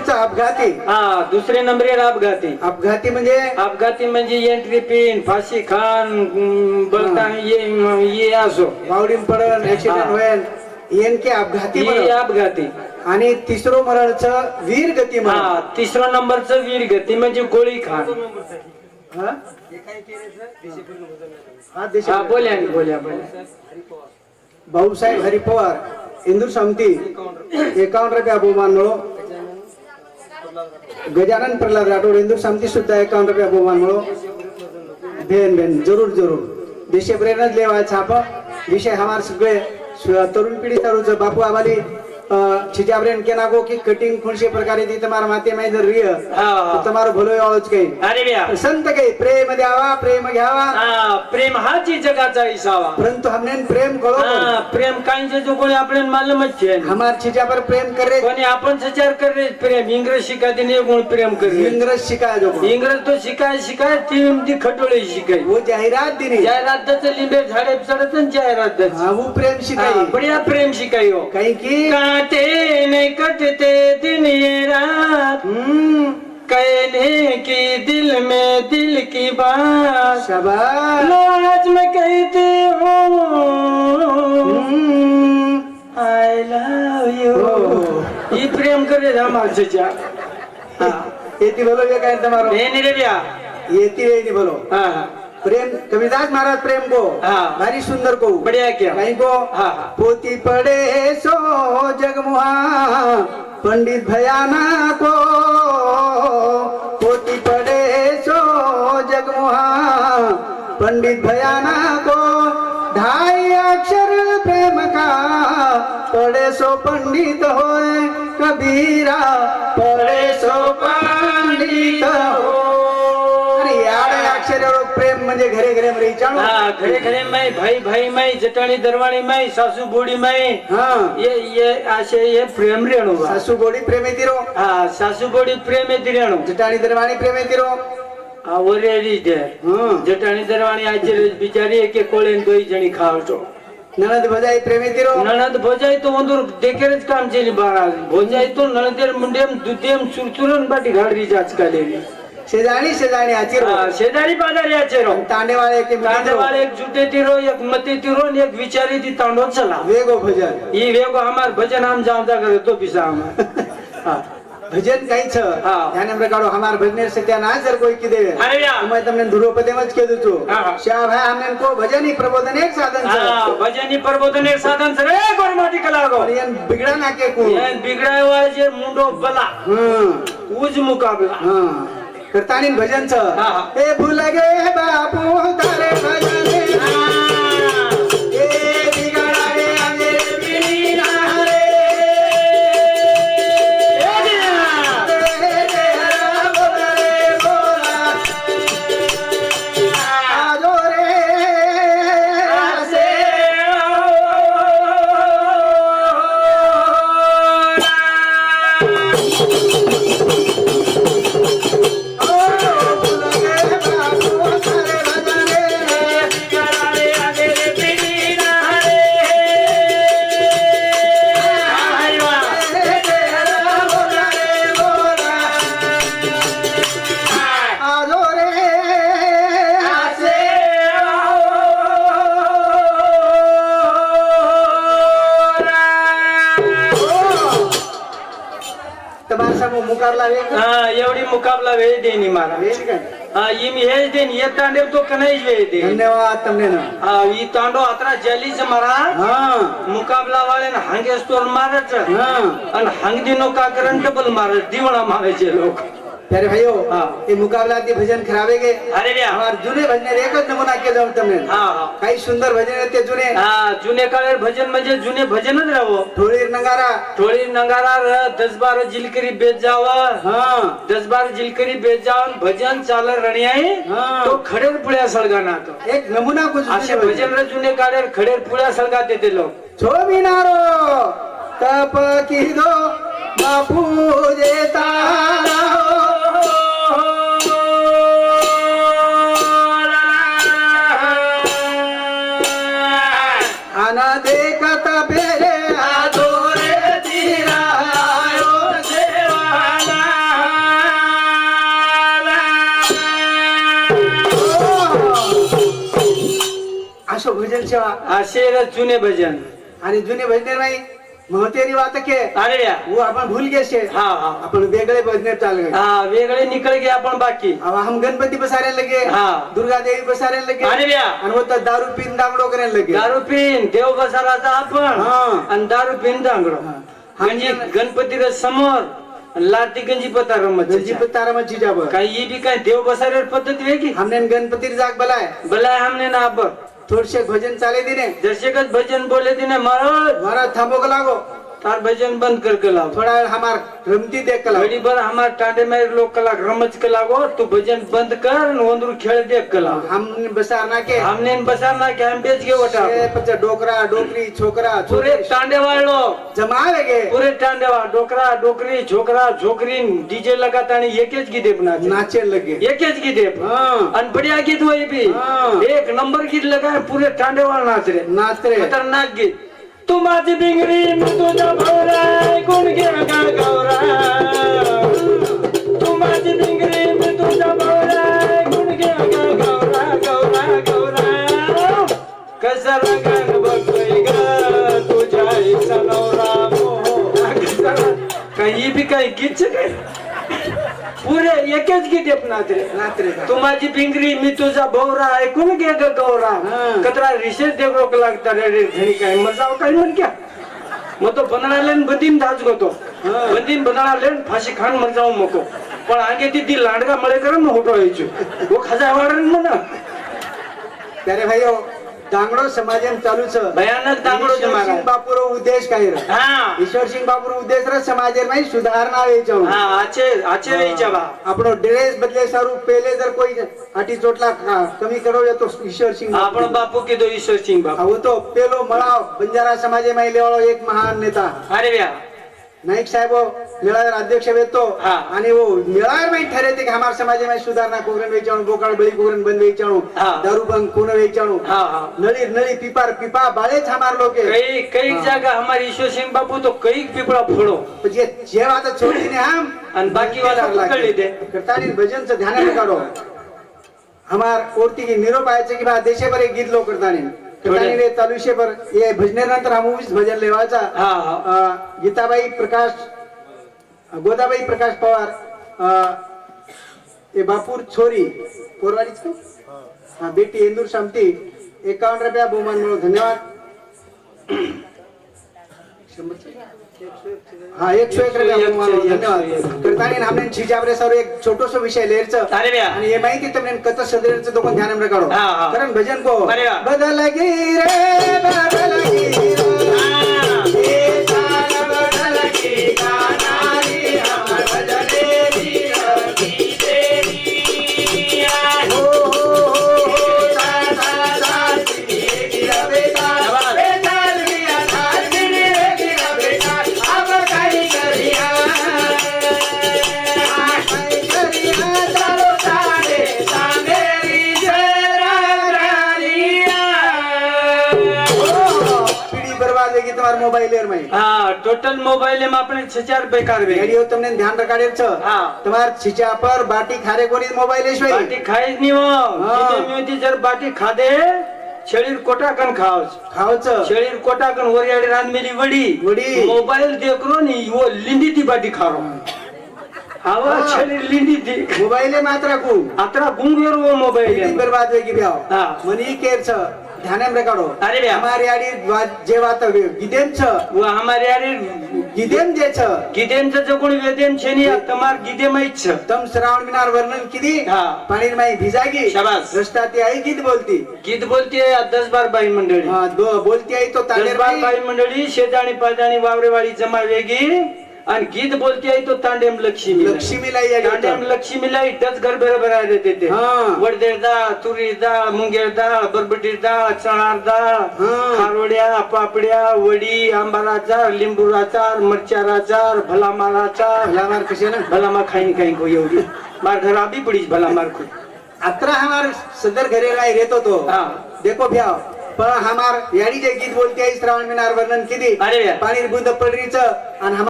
नंबरचा अपघाती. हा दुसरे नंबरेर अपघाती. अपघाती म्हणजे? अपघाती म्हणजे एंट्री पिन फाशी खान बलतान ये ये असो. वावडीन पडन ऍक्सिडेंट हा. होईल येनके अपघाती ही मरण. अपघाती. आणि तिसरो मरणचं वीर गती मरण. हा तिसरा नंबरचं वीर गती म्हणजे गोळी खान हा? हा, हा बोल्या बोल्या बोल्या भाऊसाहेब हरी पवार इंदूर समिती. एकावन्न रुपया बहुमान मिळो गजानन प्रल्हाद राठोड हिंदू समिती सुद्धा एकावन्न रुपया बहुमान भेन भेन जरूर जरूर. देशे प्रेरणा लेवा छाप विषय हमार सगळे सु- तरुण पिढी तरुण बापू आबाली छिजाब्रेन के नागो की कटिंग खुणशे प्रकारे ती તમારા માતે મેં જર રીહ हा, તો हा. તમારો ભલો આવજ કઈ अरे ब्या संत कही प्रेम द्यावा प्रेम घ्यावा हा प्रेम हाच ही जगाचा इसावा परंतु हमने प्रेम करो हा प्रेम काहींचे जो कोणी आपल्याला मालूमच आहे हमार छिजा पर प्रेम करे कोणी आपण सचार करे प्रेम इंग्रज शिकायचे नाही कोण प्रेम करे इंग्रज शिकाय जो इंग्रज तो शिकाय शिकाय ती ती खटोळे शिकाय वो जाहिरात दिली जाहिरातचं लिंबे झाडे चढत जाहिरात हाँ वो प्रेम शिकाई बढिया प्रेम शिकायो कहीं की काटे कटते दिन ये रात कहने की दिल में दिल की बात। लो आज मैं कहती हूँ. आय लव यू हो. ही प्रेम करे जा माणसाच्या। हा. येती बोलो ये काय तुम्हारो हे येती रे नहीं बोलो। हा हा। प्रेम कविदास महाराज प्रेम को हाँ. भारी सुंदर को बढिया क्या. कहीं को हा. पोती पड़े सो जगमुहा पंडित भयाना को. पोती पड़े सो जगमुहा पंडित भयाना को. ढाई अक्षर प्रेम का पड़े सो पंडित होए कबीरा. पड़े सो पंडित हो प्रेम म्हणजे घरे घरे मध्ये विचारू हा खरे खरे माई भाई भाई माई जटाणी दरवाणी माई सासू बोडी माई हा ये ये असे हे प्रेम रेणू बा. सासू गोडी प्रेम येतिरो हा सासू बोडी प्रेम येते रेणू जटाणी दरवाणी प्रेम येतिरो हा वरेली ते हं. जटाणी दरवाणी आजी बिचारी एके कोळे दोई जणी खावतो नणद भजाई प्रेम येतिरो नणद भोजाय तो ಒಂದು देखेरच काम चेली बारा भोजाय तो नणदेर मुंडेम दुधेम चुरचुरन बाटी घाडरी जाच कालेली शेजाणी शेजाणी आचिरो हा, शेजारी पाजारी याचे रो तांडेवाळे के तांडेवाले एक जुटे तिरो एक मते तिरो आणि एक विचारी ती तांडो चला वेगो भजन ही वेगो हमार भजन हम जामदा करे तो पिसा हम हा. ભજન કઈ છે હા. ધ્યાન એમ કાઢો અમાર ભજન સત્યાનાશ કોઈ કીધે અરે યા. મેં તમને ધ્રુવપદે માં જ કીધું છું હા, હા. શ્યા ભાઈ અમને કો ભજન ઈ પ્રબોધન એક સાધન છે हा, भजन ही प्रबोधन एक साधन सर ए गोरमाटी कलागो પણ એને बिगड़ा નાખે કો ये बिगड़ाय वाजे मुंडो बला હમ उज मुकाबला હા कीर्तानी भजनचं. हे भुल गे बापू मुकाबला वेज दे मारा हाँ ये मैं वेज ये तांडव तो कनेक्ट वेज दे हमने वहाँ तमने ना हाँ ये तांडव अतरा जली से मारा हाँ मुकाबला वाले ना हंगेस्टोर मारते हैं हाँ अन हंग दिनों का करंट बल मारते दिवना मारे जेलों प्यारे भाइयों ये मुकाबला थी भजन खराबे के अरे हमारे जुने भजन एक नमुना केलं होतं मी काही सुंदर भजन होते जुने जुने काळ भजन म्हणजे जुने भजनच राहो ठोळी नंगारा ठोळी नंगारा दस बार जिलकरी बेच जाव दस बार जिलकरी बेच जाऊन भजन चालर रणियाई आहे तो खडेर पुळ्या सळगाना तो एक नमुना कुछ भजन जुने काळ खडेर पुळ्या सळगा देते लोक तप की दो देता सेवा असे रे जुने भजन. आणि जुने भजनेर नाही महतेरी वात के. अरे या. वो आपण भूल गए शे हा हा. आपण वेगळे भजनेर चाल गए हा वेगळे निकल गए आपण बाकी. अब हम गणपति बसारे लगे. हाँ। दुर्गा देवी बसारे लगे. अरे व्या. आणि वो दारू पिन दांगडो करायला लगे. दारू पिन देव बसाराचा आपण. हा. आणि दारू पिन दांगडो. हा. म्हणजे गणपती समोर लाटी गंजी पता रमत गंजी मच्छी जाब काही बी काय देव बसारे पद्धत वेगळी. हमने गणपति जाग बलाय. भला हमने ना अब थोडशे भजन चाले दिने. दर्शकच भजन बोले तिने महाराज. महाराज थांबो लागो? तार भजन बंद कर के लाओ। थोड़ा हमार रमती देख का घडी भर हमार टांडे में लोग कला रमच के लागो तू भजन बंद कर वंदरू खेळ देख के लाओ। हम बसार ना के हमने इन बसार ना के हम बेच के वटा। पच डोकरा डोकरी छोकरा पूरे टांडे वाले लोग। जमावे गे पूरे टांडेवा डोकरा डोकरी छोकरा छोकरी डीजे लगाता आणि एकेच गीते बनाते नाचे। लगे। एकेच गीते हाँ। आणि बढ़िया गीत वही भी। हाँ। एक नंबर गीत लगा पूरे टांडेवाल नाच रे नाचरे खतरनाक गीत। तू माझी बिंगरी मी तुझा भवरा गुण घे का गौरा तू माझी बिंगरी मी तुझा भवरा गुण घे गा गौरा गौरा गौरा कसा रंगण बघतोय ग तुझ्या आईचा नवरा मोह. काही बी काही गीत काय पुरे एकच गी देत तू माझी पिंगरी मी तुझा भोवरा ऐकून घे गौरा. कचरा रिसेस देव रोग लागता रे रे घरी काय? मग जाऊ काय? म्हण क्या मग तो बनडाले बंदीन धाज गोतो हं. बंदीन बनडाले फाशी खान मग जाऊ मको पण आगे ती ती लांडगा मळे कर मग होटो यायचो वो खाजा वाढ म्हणा. अरे भाई हो. સમાજમ ચાલુ છે ભયાનક દાંગડો છે મારા. ઈશ્વરસિંહ બાપુરો ઉદ્દેશ કાંઈ રે हा ઈશ્વરસિંહ બાપુરો ઉદ્દેશ રે સમાજમાં સુધારણા વેચાવું हा आचे आचे वेळीच्या बा આપણો ડ્રેસ બદલે સારું પેલે જર કોઈ આટી ચોટલા કા- કમી કરો તો ઈશ્વરસિંહ आपण बापू કીધો ઈશ્વર સિંહ બાપू આવો તો પેલો મળાવ બંજારા સમાજમાં લેવાળો એક મહાન नेता अरे व्या नाईक साहेब मेळाव्यावर अध्यक्ष हा. आणि वो मेळाव्यावर माहिती ठरवते की हमार समाजाમાં सुधारणा कोकरण वेचाणू बोकाळ बळी कोकरण बंद वेचाणू हा. दारू बंद कोण वेचाणू हा हा. नळी नळी पिपार पिपा बाळेच हमार लोके. कई कई जागा हमारे ईश्वर सिंह बापू तो कई पिपळा फोडो म्हणजे जे आता छोडीने आम आणि बाकी वाला पकड़ली दे. करतानी भजनचं ध्यान काढो. हमार ओरती की निरोप आयचे की बा देशे एक गीत लो करतानी. करतानी रे तालुशे पर ये भजने नंतर हम उभीच भजन हा हा. अं, गीताबाई प्रकाश गोदाबाई प्रकाश पवार ये बापूर छोरी पोरवाडीच? का हा बेटी इंदूर शामती एकावन्न रुपया बहुमान मिळो धन्यवाद. हा एक एक धन्यवाद. हमने सर एक छोटो सो विषय लेर छ अरे माहिती तुमने कत सदर ध्यान में कारण भजन को बदल गिरे बदल गिरे વેગી તમાર મોબાઈલ એર માં હા ટોટલ મોબાઈલ એમાં આપણે છ ચાર બેકાર વેગી રેડિયો તમને ધ્યાન રખાડેલ છે હા. તમાર છીચા પર બાટી ખારે કોરી મોબાઈલ લેશો બાટી ખાઈ જ નહીં હો હા. જીતે મ્યુથી જર બાટી ખાધે છેડીર કોટા કન ખાવ ખાવ છે છેડીર કોટા કન વરિયાળી રાંધમેલી વડી વડી. મોબાઈલ દેખરો ની વો લીંડી થી બાટી ખારો આવા હા. છેડીર લીંડી થી મોબાઈલે માત્ર રાખું આતરા ગુંગેર વો મોબાઈલ પીડી બરબાદ વેગી બ્યાવ હા. મને ઈ કેર છે ध्यान में करो अरे भैया वो जो वेदेम छे नी तमार गिदे ही छ। तम श्रावण मिनार वर्णन किदी हां। पाणी माई भिजागी। शाबाश रस्ता आई गीत बोलती। गीत बोलती है दस बार बाई मंडळी। हां बोलती आई तो तानेर बाई मंडळी शेजाणी पाजाणी वावरेवाडी जमा वेगी। आणि गीत बोलते आहे तो तांडेम लक्ष्मी लक्ष्मीला तांडेम. लक्ष्मीला इथंच घर बरं बरं देते ते हा. वडदेर डाळ तुरी डाळ मुंगेर डाळ बरबटी डाळ चणार डाळ हा. खारोड्या पापड्या वडी आंबारा चार लिंबूरा चार मरचारा चार भला मारा चार भला मार कशे ना भला मा खाई खाई को एवढी मार घर आबी पडी भला मार को अत्र हमार सदर घरे राय रहतो तो हा. देखो भ्याव पण हमार याडी जे गीत बोलती आई श्रावण मिनार वर्णन किती. पाणी बुंद पडरीच आणि